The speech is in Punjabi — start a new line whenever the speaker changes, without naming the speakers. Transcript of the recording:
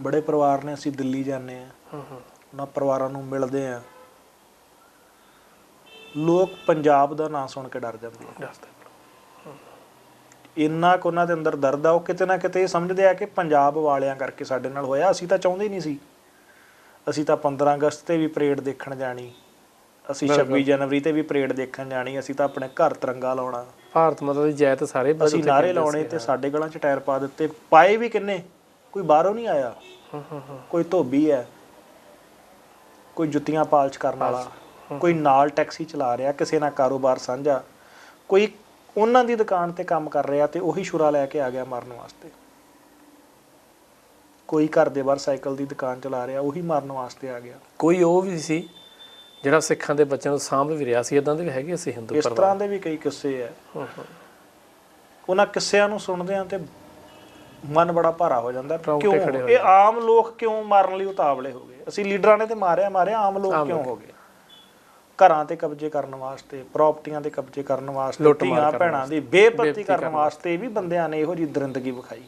ਬੜੇ ਪਰਿਵਾਰ ਨੇ ਅਸੀਂ ਦਿੱਲੀ ਜਾਂਦੇ ਆ
ਹੂੰ ਹੂੰ।
ਉਹਨਾਂ ਪਰਿਵਾਰਾਂ ਨੂੰ ਮਿਲਦੇ ਆ ਲੋਕ ਪੰਜਾਬ ਦਾ ਨਾਂ ਸੁਣ ਕੇ ਡਰ ਜਾਂਦੇ ਆ। ਇੰਨਾ ਕੁ ਉਹਨਾਂ ਦੇ ਅੰਦਰ ਦਰਦ ਆ ਉਹ ਕਿਤੇ ਨਾ ਕਿਤੇ ਇਹ ਸਮਝਦੇ ਆ ਕਿ ਪੰਜਾਬ ਵਾਲਿਆਂ ਕਰਕੇ ਸਾਡੇ ਨਾਲ ਹੋਇਆ। ਅਸੀਂ ਤਾਂ ਚਾਹੁੰਦੇ ਹੀ ਨਹੀਂ ਸੀ। ਅਸੀਂ ਤਾਂ 15 ਅਗਸਤ ਤੇ ਵੀ ਪਰੇਡ ਦੇਖਣ ਜਾਣੀ। ਅਸੀਂ 26 ਜਨਵਰੀ ਤੇ ਵੀ ਪਰੇਡ ਦੇਖਣ ਜਾਣੀ। ਅਸੀਂ ਤਾਂ ਆਪਣੇ ਘਰ ਤਿਰੰਗਾ ਲਾਉਣਾ।
ਭਾਰਤ ਮਾਤਾ ਦੀ ਜੈ ਤੇ ਸਾਰੇ
ਅਸੀਂ ਨਾਰੇ ਲਾਉਣੇ ਤੇ ਸਾਡੇ ਗਲਾਂ 'ਚ ਟਾਇਰ ਪਾ ਦਿੱਤੇ। ਪਾਏ ਵੀ ਕਿੰਨੇ? ਕੋਈ ਬਾਹਰੋਂ ਨਹੀਂ ਆਇਆ। ਕੋਈ ਧੋਬੀ ਹੈ ਕੋਈ ਜੁੱਤੀਆਂ ਪਾਲਸ਼ ਕਰਨ ਵਾਲਾ ਕੋਈ ਨਾਲ ਟੈਕਸੀ ਚਲਾ ਰਿਹਾ ਕਿਸੇ ਨਾਲ ਕਾਰੋਬਾਰ ਸਾਂਝਾ ਕੋਈ ਉਹਨਾਂ ਦੀ ਦੁਕਾਨ ਤੇ ਕੰਮ ਕਰ ਰਿਹਾ ਤੇ ਉਹੀ ਸ਼ੁਰਾ ਲੈ ਕੇ ਆ ਗਿਆ ਮਰਨ ਵਾਸਤੇ। ਕੋਈ ਘਰ ਦੇ ਬਾਹਰ ਸਾਈਕਲ ਦੀ ਦੁਕਾਨ ਚਲਾ ਰਿਹਾ ਉਹੀ ਮਰਨ ਵਾਸਤੇ ਆ ਗਿਆ।
ਕੋਈ ਉਹ ਵੀ ਸੀ ਜਿਹੜਾ ਸਿੱਖਾਂ ਦੇ ਬੱਚਿਆਂ ਨੂੰ ਸਾਂਭ ਵੀ ਰਿਹਾ ਸੀ ਇਦਾਂ ਦੇ ਵੀ ਹੈਗੇ ਸੀ ਹਿੰਦੂ
ਇਸ
ਪਰਿਵਾਰ?
ਤਰ੍ਹਾਂ ਦੇ ਵੀ ਕਈ ਕਿੱਸੇ ਆ ਉਹਨਾਂ ਕਿੱਸਿਆਂ ਨੂੰ ਸੁਣਦੇ ਆ ਤੇ ਮਨ ਬੜਾ ਭਾਰਾ ਹੋ ਜਾਂਦਾ। ਕਿਉਂ? ਇਹ ਆਮ ਲੋਕ ਕਿਉਂ ਮਾਰਨ ਲਈ ਉਤਾਵਲੇ ਹੋ ਗਏ? ਅਸੀਂ ਲੀਡਰਾਂ ਨੇ ਤੇ ਮਾਰਿਆ ਮਾਰਿਆ ਆਮ ਲੋਕ ਕਿਉਂ। ਹੋ ਗਏ? ਘਰਾਂ ਤੇ ਕਬਜ਼ੇ ਕਰਨ ਵਾਸਤੇ ਪ੍ਰਾਪਰਟੀਆਂ ਤੇ ਕਬਜ਼ੇ ਕਰਨ ਵਾਸਤੇ ਧੀਆਂ ਭੈਣਾਂ ਦੀ ਬੇਪਤੀ
ਕਰਨ
ਵਾਸਤੇ ਵੀ ਬੰਦਿਆਂ ਨੇ ਇਹੋ ਜਿਹੀ ਦਰਿੰਦਗੀ ਵਿਖਾਈ।